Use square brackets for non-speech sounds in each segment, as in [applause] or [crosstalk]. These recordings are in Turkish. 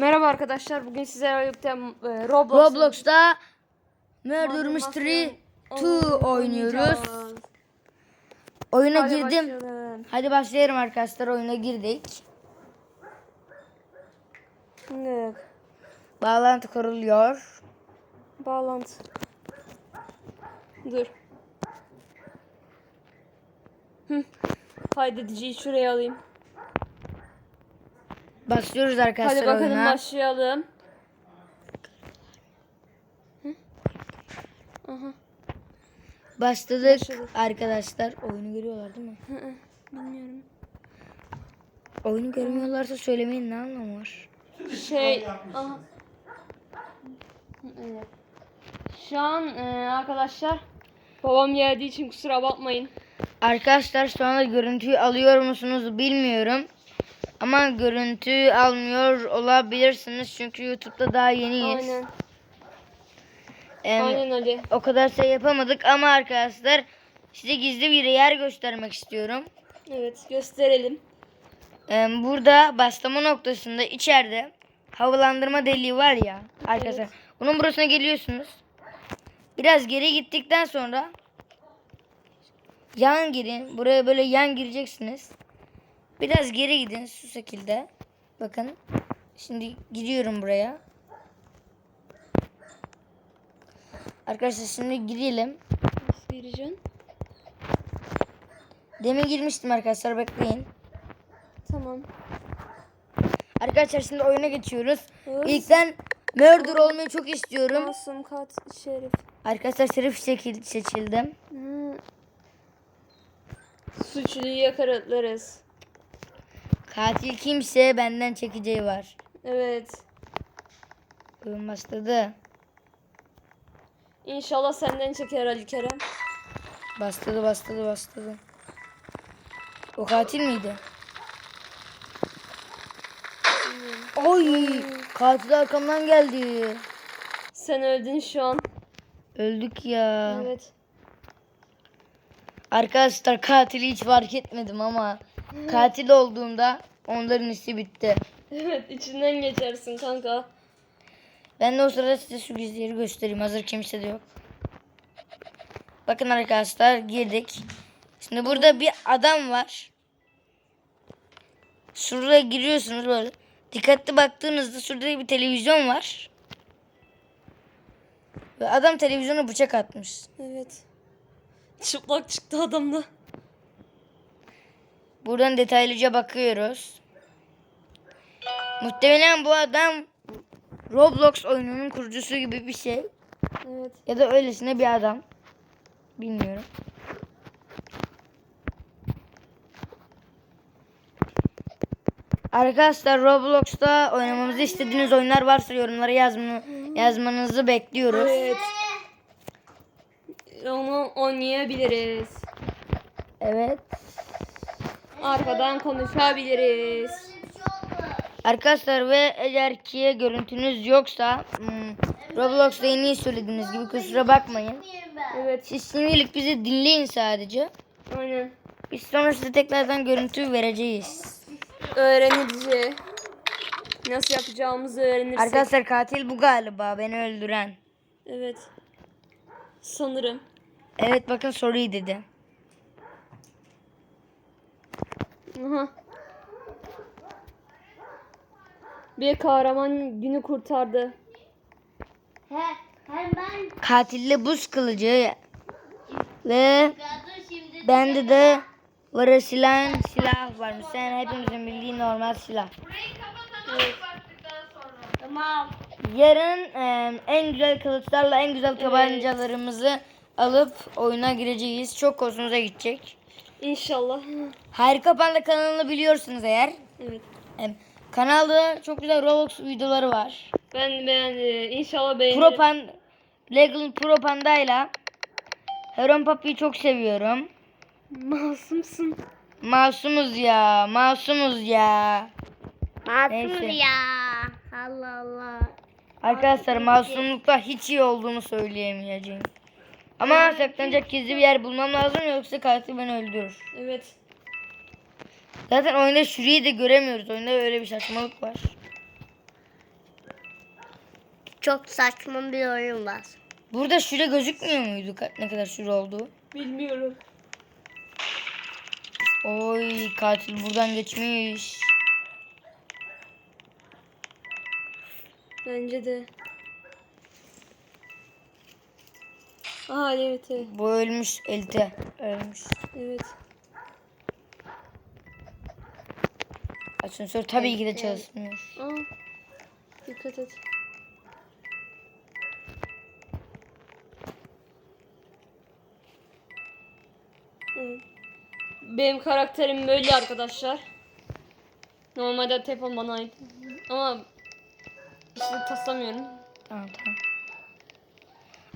Merhaba arkadaşlar. Bugün sizlerle birlikte e, Roblox Roblox'ta Murder Mystery 2 oynuyoruz. Oyuna Hadi girdim. başlayalım. Hadi başlayalım arkadaşlar. Oyuna girdik. Şimdi Bağlantı kuruluyor. bağlantı. Dur. Hı. Kaydediciyi şuraya alayım. Başlıyoruz arkadaşlar Hadi bakalım oyuna. başlayalım. Aha. Başladık Başladık. arkadaşlar. Oyunu görüyorlar değil mi? Bilmiyorum. Oyunu görmüyorlarsa söylemeyin ne anlamı var? Şey, aha. Evet. Şu an e, arkadaşlar babam geldiği için kusura bakmayın. Arkadaşlar şu anda görüntüyü alıyor musunuz bilmiyorum. Ama görüntü almıyor olabilirsiniz çünkü YouTube'da daha yeniyiz. Aynen. Em, Aynen Ali. O kadar şey yapamadık ama arkadaşlar size gizli bir yer göstermek istiyorum. Evet gösterelim. Em, Burada başlama noktasında içeride havalandırma deliği var ya arkadaşlar. Bunun burasına geliyorsunuz. Biraz geri gittikten sonra yan girin. Buraya böyle yan gireceksiniz. Biraz geri gidin şu şekilde. Bakın. Şimdi gidiyorum buraya. Arkadaşlar şimdi girelim. Nasıl gireceksin? Demin girmiştim arkadaşlar bekleyin. Tamam. Arkadaşlar şimdi oyuna geçiyoruz. Evet. İlkten murder olmayı çok istiyorum. Masum kat şerif. Arkadaşlar şerif şekil seçildim. Hı. Suçluyu yakalarız. Katil kimse benden çekeceği var. Evet. Oyun başladı. İnşallah senden çeker Ali Kerem. Başladı başladı başladı. O katil miydi? Oy! Katil arkamdan geldi. Sen öldün şu an. Öldük ya. Evet. Arkadaşlar katili hiç fark etmedim ama katil olduğumda onların işi bitti. Evet içinden geçersin kanka. Ben de o sırada size yeri göstereyim. Hazır kimse de yok. Bakın arkadaşlar girdik. Şimdi burada bir adam var. Şuraya giriyorsunuz böyle. Dikkatli baktığınızda şurada bir televizyon var. Ve adam televizyona bıçak atmış. Evet. Çıplak çıktı adamda. Buradan detaylıca bakıyoruz. Muhtemelen bu adam Roblox oyununun kurucusu gibi bir şey. Evet. Ya da öylesine bir adam. Bilmiyorum. Arkadaşlar Roblox'ta oynamamızı istediğiniz oyunlar varsa yorumlara yazma, yazmanızı bekliyoruz. Evet. Onu oynayabiliriz. Evet. Arkadan konuşabiliriz. Arkadaşlar ve eğer ki görüntünüz yoksa hmm, Roblox'ta en iyi söylediğiniz gibi kusura bakmayın. Evet. Siz şimdilik bizi dinleyin sadece. Aynen. Biz sonra size tekrardan görüntü vereceğiz. Öğrenici. Nasıl yapacağımızı öğrenirsek. Arkadaşlar katil bu galiba beni öldüren. Evet. Sanırım. Evet bakın soruyu dedi. Aha. Bir kahraman günü kurtardı. He, hemen Katille buz kılıcı ve şimdi bende de varasilen silah varmış. Yani hepimizin bildiği normal silah. tamam. Yarın e, en güzel kılıçlarla en güzel tabancalarımızı alıp oyuna gireceğiz. Çok hoşunuza gidecek. İnşallah. Harika Panda kanalını biliyorsunuz eğer. Evet. Kanalda çok güzel Roblox videoları var. Ben ben inşallah beğenirim. Pro Pan Legal Pro Panda'yla Heron Papi'yi çok seviyorum. Masumsun. Masumuz ya, masumuz ya. Neyse. ya. Allah Allah. Arkadaşlar masumlukta hiç iyi olduğumu söyleyemeyeceğim. Ama saklanacak gizli bir yer bulmam lazım yoksa katil beni öldürür. Evet. Zaten oyunda şurayı da göremiyoruz. Oyunda öyle bir saçmalık var. çok saçma bir oyun var. Burada süre gözükmüyor muydu ne kadar süre oldu? Bilmiyorum. Oy katil buradan geçmiş. Bence de. Aha evet evet. Bu ölmüş elte. Ölmüş. evet. Asansör tabii ki de çalışmıyor. Aa, dikkat et. Evet. Benim karakterim böyle arkadaşlar. Normalde telefon bana ait. Ama işte taslamıyorum. Tamam tamam.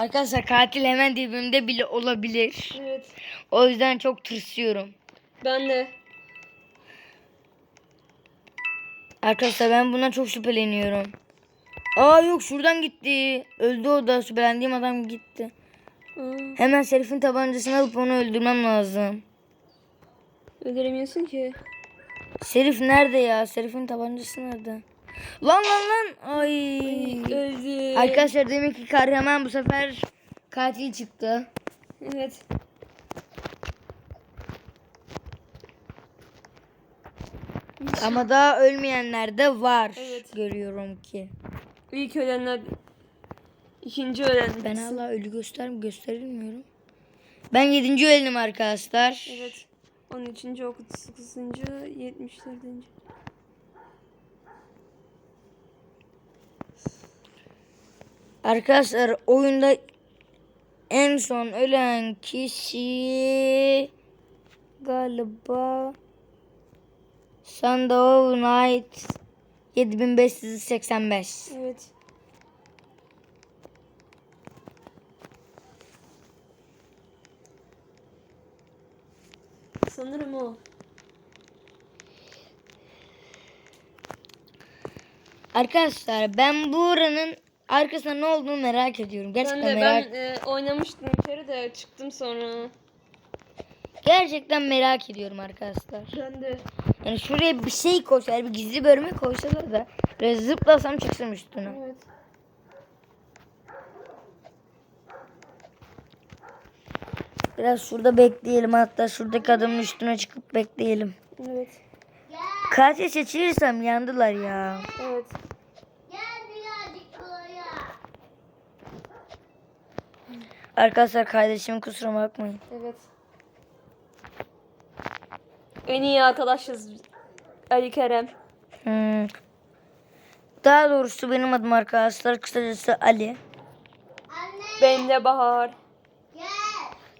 Arkadaşlar katil hemen dibimde bile olabilir. Evet. O yüzden çok tırsıyorum. Ben de. Arkadaşlar ben bundan çok şüpheleniyorum. Aa yok şuradan gitti. Öldü o da şüphelendiğim adam gitti. Aa, Hemen Serif'in tabancasını alıp onu öldürmem lazım. öldüremiyorsun ki. Serif nerede ya? Serif'in tabancası nerede? Lan lan lan. Ay. Öldü. Arkadaşlar demek ki kahraman bu sefer katil çıktı. Evet. Ama daha ölmeyenler de var. Evet. Görüyorum ki. İlk ölenler. ikinci ölen. Ben hala ölü göster gösterilmiyorum. Ben yedinci ölenim arkadaşlar. Evet. 13. 39. 74. Arkadaşlar oyunda en son ölen kişi galiba Sandow Knight 7585. Evet. Sanırım o. Arkadaşlar ben bu oranın arkasında ne olduğunu merak ediyorum. Ben Gerçekten de merak ben e, oynamıştım kere de çıktım sonra. gerçekten merak ediyorum arkadaşlar. Ben de. Yani şuraya bir şey koysalar, bir gizli bölme koysalar da böyle zıplasam çıksın üstüne. Evet. Biraz şurada bekleyelim hatta şuradaki adamın üstüne çıkıp bekleyelim. Evet. Katil seçilirsem yandılar ya. Evet. Arkadaşlar kardeşim kusura bakmayın. Evet. En iyi arkadaşız Ali Kerem. Hmm. Daha doğrusu benim adım arkadaşlar kısacası Ali. Anne Benim de Bahar. gel.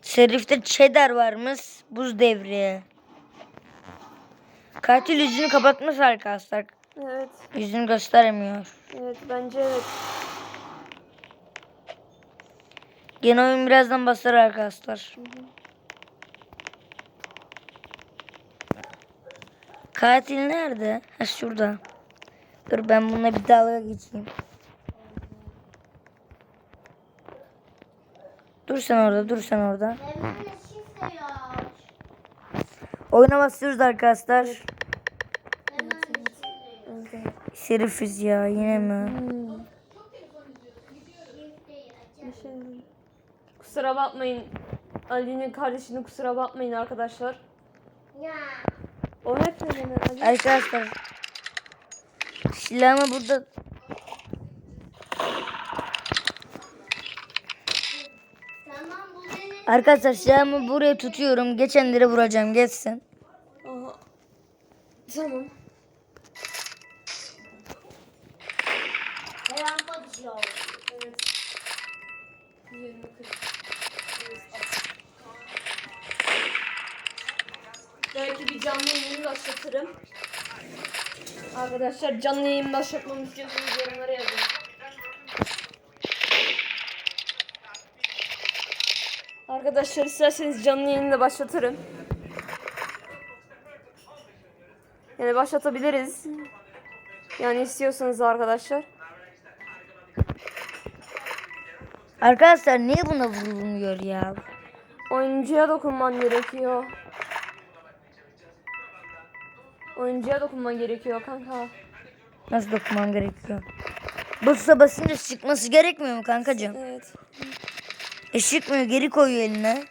Serifte cheddar varmış buz devri. Katil yüzünü kapatmış arkadaşlar. Evet. Yüzünü gösteremiyor. Evet bence evet. Gene oyun birazdan basar arkadaşlar. Katil nerede? Ha şurada. Dur ben bununla bir dalga geçeyim. Dur sen orada, dur sen orada. Oyuna basıyoruz arkadaşlar. Şerifiz ya yine mi? Hmm. Şifreyi aç. Bir şey- Kusura bakmayın. Ali'nin kardeşini kusura bakmayın arkadaşlar. Ya. O hep öyle mi Ali? Arkadaşlar. Silahımı burada Tamam bu benim. Arkadaşlar silahımı buraya tutuyorum. Geçenlere vuracağım. Geçsin. Aha. Tamam. Rampa düşüyor. Evet. 20 40. Belki bir canlı yayın başlatırım. Arkadaşlar canlı yayın başlatmamı istiyorsanız yorumlara yazın. Arkadaşlar isterseniz canlı yayını da başlatırım. Yani başlatabiliriz. Yani istiyorsanız arkadaşlar. Arkadaşlar niye buna vurulmuyor ya? Oyuncuya dokunman gerekiyor. Oyuncuya dokunman gerekiyor kanka. Nasıl dokunmam gerekiyor? Busa basınca çıkması gerekmiyor mu kankacığım? Evet. E çıkmıyor geri koyuyor eline.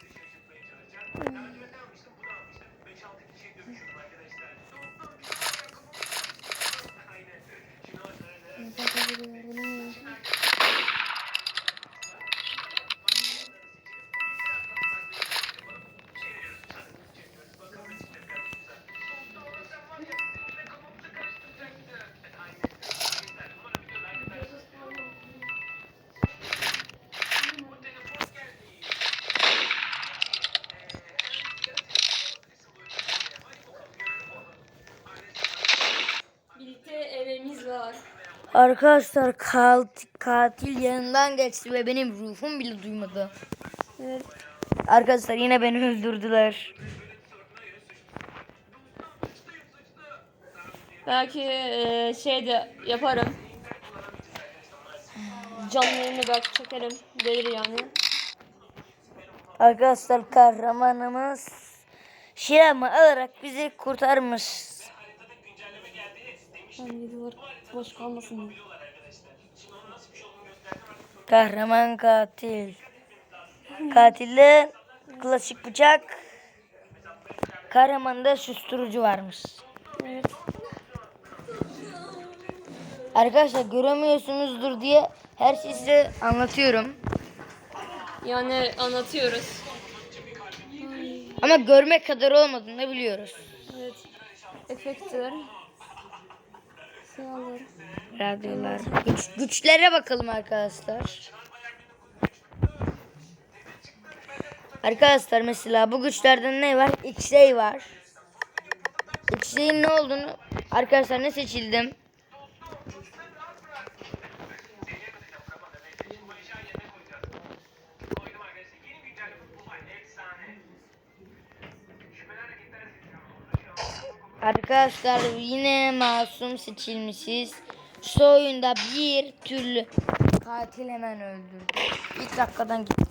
Arkadaşlar katil, katil yanından geçti ve benim ruhum bile duymadı. Evet. Arkadaşlar yine beni öldürdüler. Belki e, şey de yaparım. Canlı yayını belki çekerim. Gelir yani. Arkadaşlar kahramanımız Şiram'ı alarak bizi kurtarmış. Duvar boş kalmasın diye. Kahraman katil. Katilde klasik bıçak. Kahramanda susturucu varmış. Evet. Arkadaşlar göremiyorsunuzdur diye her şeyi size anlatıyorum. Yani anlatıyoruz. Ama görmek kadar olmadığını biliyoruz. Evet. Efektler. Radyolar. Güç, güçlere bakalım arkadaşlar. Arkadaşlar mesela bu güçlerden ne var? X-ray var. X-ray'in ne olduğunu arkadaşlar ne seçildim? Arkadaşlar yine masum seçilmişiz. Şu oyunda bir türlü katil hemen öldürdü. İlk dakikadan gittik.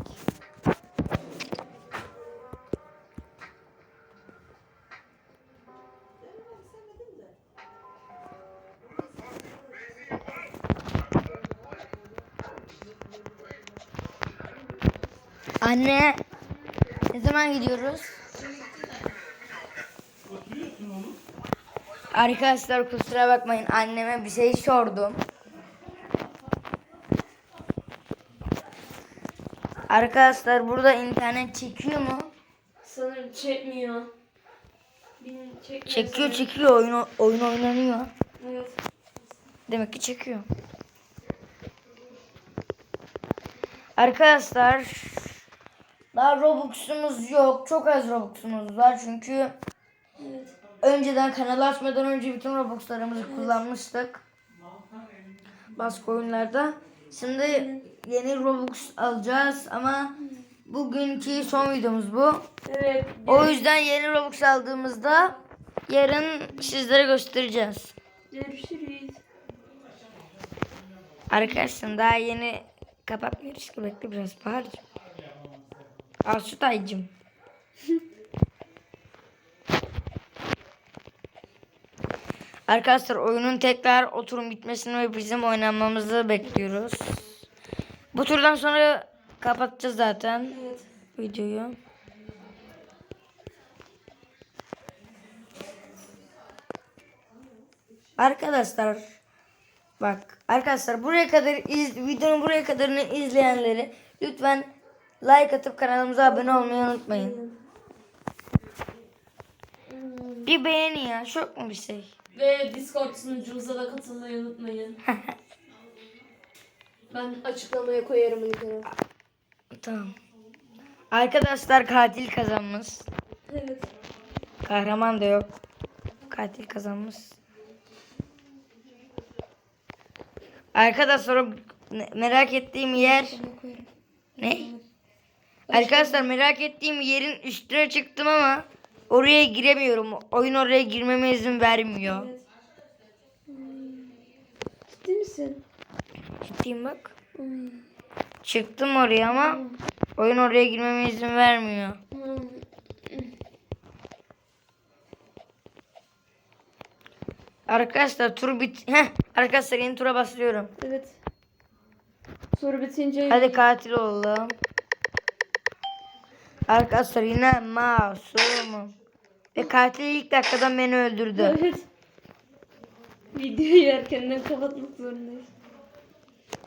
Anne ne zaman gidiyoruz? Arkadaşlar kusura bakmayın anneme bir şey sordum. Arkadaşlar burada internet çekiyor mu? Sanırım çekmiyor. Çekmiyor. Çekiyor çekiyor oyun, oyun oynanıyor. Evet. Demek ki çekiyor. Arkadaşlar daha Robux'umuz yok. Çok az Robux'umuz var çünkü. Önceden kanalı açmadan önce bütün Robux'larımızı kullanmıştık. Başka oyunlarda. Şimdi yeni Robux alacağız ama bugünkü son videomuz bu. Evet. O yüzden yeni Robux aldığımızda yarın sizlere göstereceğiz. Görüşürüz. Arkadaşlar daha yeni kapatmıyoruz ki bekle biraz bağıracağım. Al [laughs] şu taycım. Arkadaşlar oyunun tekrar oturum bitmesini ve bizim oynamamızı bekliyoruz. Bu turdan sonra kapatacağız zaten Evet. videoyu. Arkadaşlar bak arkadaşlar buraya kadar iz, videonun buraya kadarını izleyenleri lütfen like atıp kanalımıza abone olmayı unutmayın. Bir beğeni ya çok mu bir şey? Ve Discord sunucumuza da katılmayı unutmayın. [laughs] ben açıklamaya koyarım linkini. Tamam. Arkadaşlar katil kazanmış. Evet. Kahraman da yok. Katil kazanmış. Arkadaşlar merak ettiğim yer ne? Arkadaşlar merak ettiğim yerin üstüne çıktım ama oraya giremiyorum. Oyun oraya girmeme izin vermiyor. Evet. Ciddi misin? Ciddiyim bak. Çıktım oraya ama oyun oraya girmeme izin vermiyor. Hmm. Arkadaşlar tur bit. Heh, arkadaşlar yeni tura basıyorum. Evet. Soru bitince Hadi katil olalım. Arkadaşlar yine masumum. Ve katil ilk dakikadan beni öldürdü. Evet. Videoyu erkenden kapatmak zorundayız.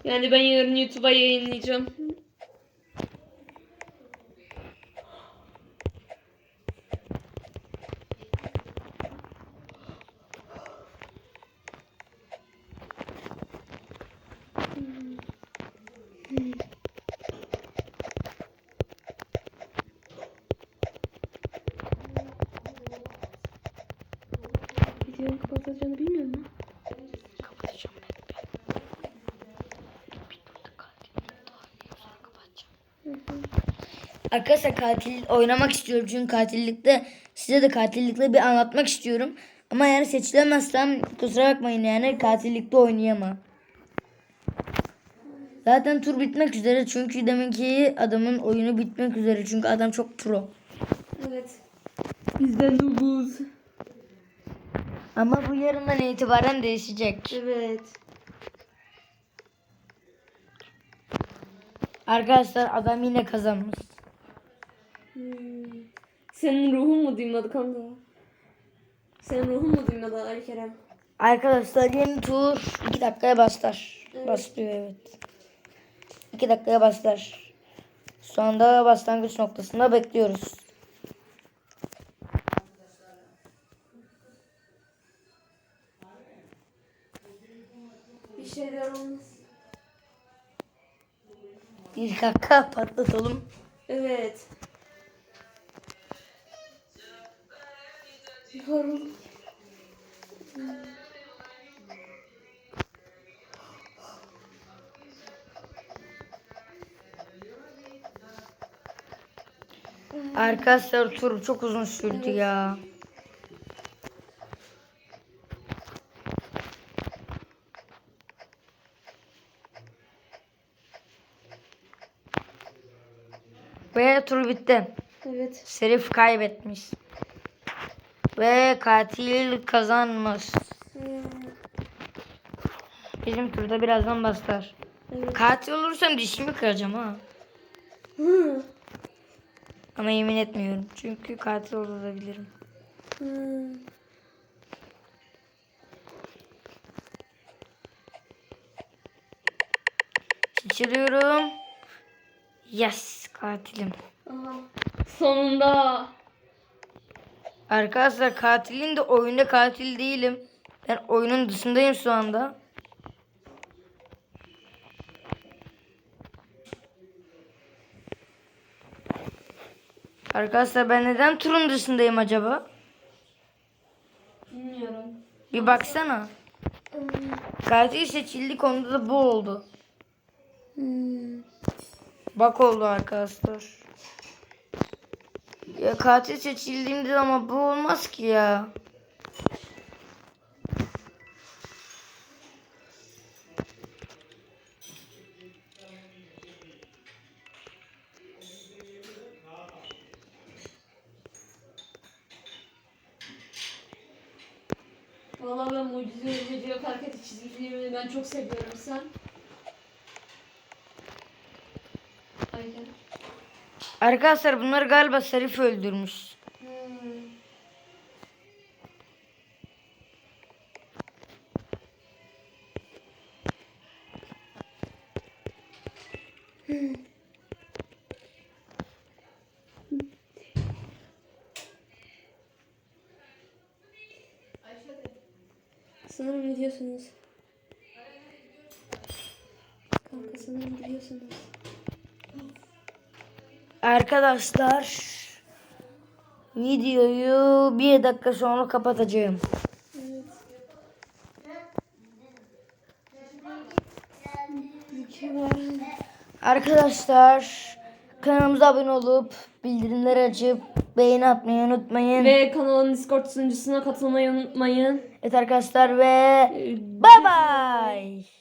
Yani ben yarın YouTube'a yayınlayacağım. Videoyu kapatacağını bilmiyor musun? Kapatacağım ben. Bir turda katil daha iyi sonra kapatacağım. Arkadaşlar katil oynamak istiyorum çünkü katillikte size de katillikle bir anlatmak istiyorum. Ama eğer seçilemezsem kusura bakmayın yani katillikte oynayamam. Zaten tur bitmek üzere çünkü deminki adamın oyunu bitmek üzere çünkü adam çok pro. Evet. Bizden dokuz. Ama bu yarından itibaren değişecek. Evet. Arkadaşlar adam yine kazanmış. Hmm. Senin ruhun mu duymadı kanka? Senin ruhun mu duymadı Ali Kerem? Arkadaşlar yeni tur 2 dakikaya başlar. Başlıyor evet. 2 dakikaya başlar. Şu anda başlangıç noktasında bekliyoruz. Şeyler olmaz. Bir dakika patlatalım. Evet. Yoruldum. Arkadaşlar tur çok uzun sürdü ya. Ve tur bitti. Evet. Serif kaybetmiş. Ve katil kazanmış. Hmm. Bizim turda birazdan başlar. Evet. Katil olursam dişimi kıracağım ha. Hı. Ama yemin etmiyorum. Çünkü katil olabilirim. Hmm. Seçiliyorum. Yes katilim. Aha. Sonunda. Arkadaşlar katilin de oyunda katil değilim. Ben oyunun dışındayım şu anda. Arkadaşlar ben neden turun dışındayım acaba? Bilmiyorum. Bir baksana. Katil seçildi konuda da bu oldu. Hmm. Bak oldu arkadaşlar. Ya katil seçildiğimde ama bu olmaz ki ya. Valla ben mucize video hareketi çizgi filmini ben çok seviyorum sen. Aynen. Arkadaşlar bunlar galiba Serif öldürmüş. Hmm. Sanırım biliyorsunuz. Kanka sanırım biliyorsunuz. Arkadaşlar videoyu bir dakika sonra kapatacağım. Arkadaşlar kanalımıza abone olup bildirimleri açıp beğeni atmayı unutmayın. Ve kanalın Discord sunucusuna katılmayı unutmayın. Evet arkadaşlar ve Ee, bay bay. Kapandı.